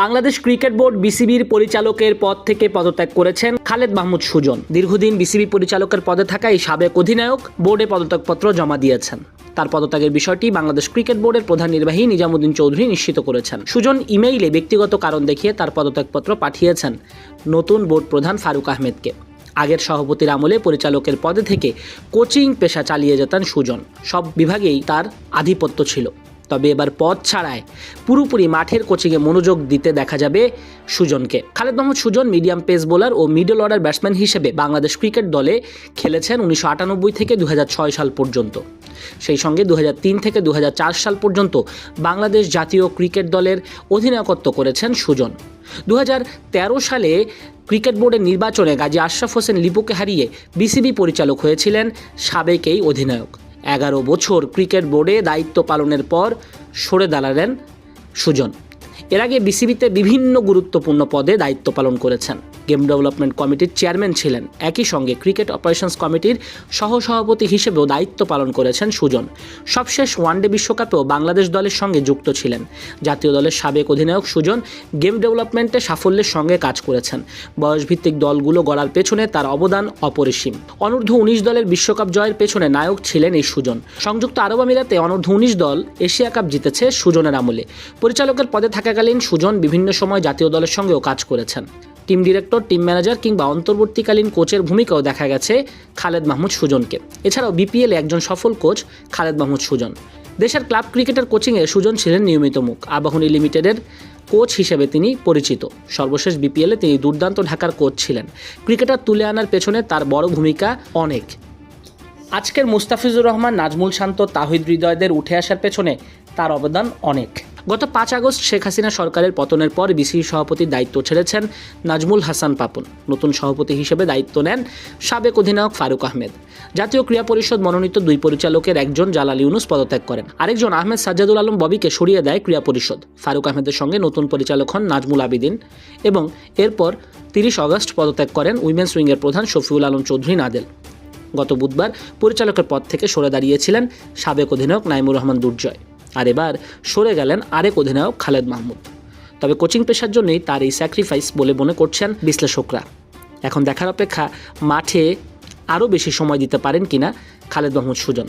Bangladesh cricket board বিসিবির পরিচালকের পদ থেকে পদত্যাগ করেছেন খালেদ মাহমুদ সুজন। দীর্ঘদিন বিসিবি পরিচালকের পদে থাকা এই সাবেক অধিনায়ক বোর্ডে পদত্যাগপত্র জমা দিয়েছেন। তার পদত্যাগের বিষয়টি বাংলাদেশ ক্রিকেট বোর্ডের প্রধান নির্বাহী নিজামুদ্দিন চৌধুরী নিশ্চিত করেছেন। সুজন ইমেইলে ব্যক্তিগত কারণ দেখিয়ে তার পদত্যাগপত্র পাঠিয়েছেন নতুন বোর্ড প্রধান ফারুক আহমেদকে। আগের সভাপতির আমলে পরিচালকের পদে থেকে কোচিং পেশা চালিয়ে যেতেন সুজন। সব বিভাগেই তার আধিপত্য ছিল। তবে এবার পথ ছাড়ায় পুরোপুরি মাঠের কোচিংয়ে মনোযোগ দিতে দেখা যাবে সুজনকে। Khaled Mahmud Sujon medium pace bowler ও মিডল অর্ডার ব্যাটসম্যান হিসেবে বাংলাদেশ ক্রিকেট দলে খেলেছেন উনিশশো আটানব্বই থেকে দু হাজার ছয় সাল পর্যন্ত। সেই সঙ্গে দু হাজার তিন থেকে দু হাজার চার সাল পর্যন্ত বাংলাদেশ জাতীয় ক্রিকেট দলের অধিনায়কত্ব করেছেন সুজন। দু হাজার তেরো সালে ক্রিকেট বোর্ডের নির্বাচনে গাজী আশরাফ হোসেন লিপুকে হারিয়ে বিসিবি পরিচালক হয়েছিলেন সাবেক এই অধিনায়ক। এগারো বছর ক্রিকেট বোর্ডে দায়িত্ব পালনের পর সরে দাঁড়ালেন সুজন। এর আগে বিসিবিতে বিভিন্ন গুরুত্বপূর্ণ পদে দায়িত্ব পালন করেছেন। গেম ডেভেলপমেন্ট কমিটির চেয়ারম্যান ছিলেন। একই সঙ্গে ক্রিকেট অপারেশনস কমিটির সহসভাপতি হিসেবেও দায়িত্ব পালন করেছেন সুজন। সবশেষ ওয়ানডে বিশ্বকাপেও বাংলাদেশ দলের সঙ্গে যুক্ত ছিলেন। জাতীয় দলের সাবেক অধিনায়ক সুজন গেম ডেভেলপমেন্টে সাফল্যের সঙ্গে কাজ করেছেন। বয়সভিত্তিক দলগুলো গড়ার পেছনে তার অবদান অপরিসীম। অনূর্ধ্ব উনিশ দলের বিশ্বকাপ জয়ের পেছনে নায়ক ছিলেন এই সুজন। সংযুক্ত আরব আমিরাতে অনূর্ধ্ব উনিশ দল এশিয়া কাপ জিতেছে সুজনের আমলে। পরিচালকের পদে থাকাকালীন সুজন বিভিন্ন সময় জাতীয় দলের সঙ্গেও কাজ করেছেন। টিম ডিরেক্টর, টিম ম্যানেজার কিংবা অন্তর্বর্তীকালীন কোচের ভূমিকাও দেখা গেছে খালেদ মাহমুদ সুজনকে। এছাড়াও বিপিএলে একজন সফল কোচ খালেদ মাহমুদ সুজন। দেশের ক্লাব ক্রিকেটের কোচিংয়ে সুজন ছিলেন নিয়মিত মুখ। আবাহনী লিমিটেডের কোচ হিসেবে তিনি পরিচিত। সর্বশেষ বিপিএলে তিনি দুর্দান্ত ঢাকার কোচ ছিলেন। ক্রিকেটার তুলে আনার পেছনে তার বড় ভূমিকা অনেক। আজকের মুস্তাফিজুর রহমান, নাজমুল শান্ত, তাহিদ হৃদয়দের উঠে আসার পেছনে তার অবদান অনেক। গত পাঁচ আগস্ট শেখ হাসিনা সরকারের পতনের পর বিসিবি সভাপতির দায়িত্ব ছেড়েছেন নাজমুল হাসান পাপন। নতুন সভাপতি হিসেবে দায়িত্ব নেন সাবেক অধিনায়ক ফারুক আহমেদ। জাতীয় ক্রীড়া পরিষদ মনোনীত দুই পরিচালকের একজন জালাল ইউনুস পদত্যাগ করেন। আরেকজন আহমেদ সাজ্জাদুল আলম ববিকে সরিয়ে দেয় ক্রীড়া পরিষদ। ফারুক আহমেদের সঙ্গে নতুন পরিচালক হন নাজমুল আবিদিন এবং এরপর তিরিশ আগস্ট পদত্যাগ করেন উইমেন্স উইংয়ের প্রধান শফিউল আলম চৌধুরী নাদেল। গত বুধবার পরিচালকের পদ থেকে সরে দাঁড়িয়েছিলেন সাবেক অধিনায়ক নাইমুর রহমান দুর্জয়। আর এবার সরে গেলেন আরেক অধিনায়ক খালেদ মাহমুদ। তবে কোচিং পেশার জন্যই তার এই স্যাক্রিফাইস বলে মনে করছেন বিশ্লেষকরা। এখন দেখার অপেক্ষা মাঠে আরও বেশি সময় দিতে পারেন কিনা খালেদ মাহমুদ সুজন।